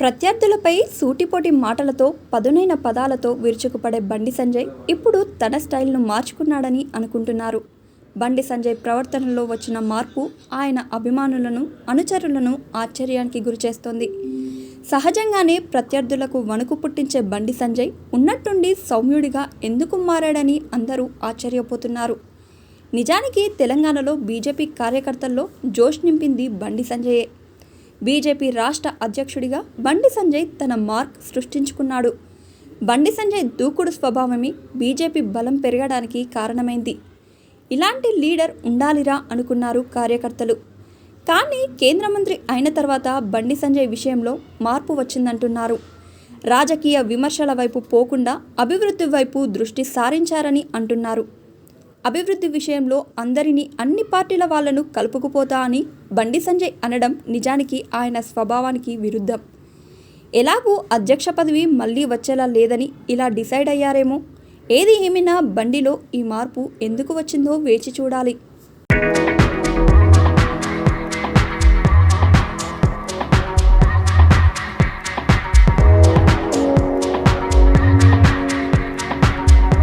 ప్రత్యర్థులపై సూటిపోటి మాటలతో పదునైన పదాలతో విరుచుకుపడే బండి సంజయ్ ఇప్పుడు తన స్టైల్ను మార్చుకున్నాడని అనుకుంటున్నారు. బండి సంజయ్ ప్రవర్తనలో వచ్చిన మార్పు ఆయన అభిమానులను అనుచరులను ఆశ్చర్యానికి గురిచేస్తోంది. సహజంగానే ప్రత్యర్థులకు వణుకు పుట్టించే బండి సంజయ్ ఉన్నట్టుండి సౌమ్యుడిగా ఎందుకు మారాడని అందరూ ఆశ్చర్యపోతున్నారు. నిజానికి తెలంగాణలో బీజేపీ కార్యకర్తల్లో జోష్ నింపింది బండి సంజయే. బీజేపీ రాష్ట్ర అధ్యక్షుడిగా బండి సంజయ్ తన మార్క్ సృష్టించుకున్నాడు. బండి సంజయ్ దూకుడు స్వభావమే బీజేపీ బలం పెరగడానికి కారణమైంది. ఇలాంటి లీడర్ ఉండాలిరా అనుకున్నారు కార్యకర్తలు. కానీ కేంద్ర మంత్రి అయిన తర్వాత బండి సంజయ్ విషయంలో మార్పు వచ్చిందంటున్నారు. రాజకీయ విమర్శల వైపు పోకుండా అభివృద్ధి వైపు దృష్టి సారించారని అంటున్నారు. అభివృద్ధి విషయంలో అందరినీ అన్ని పార్టీల వాళ్ళను కలుపుకుపోతా అని బండి సంజయ్ అనడం నిజానికి ఆయన స్వభావానికి విరుద్ధం. ఎలాగూ అధ్యక్ష పదవి మళ్ళీ వచ్చేలా లేదని ఇలా డిసైడ్ అయ్యారేమో? ఏది ఏమైనా బండిలో ఈ మార్పు ఎందుకు వచ్చిందో వేచి చూడాలి.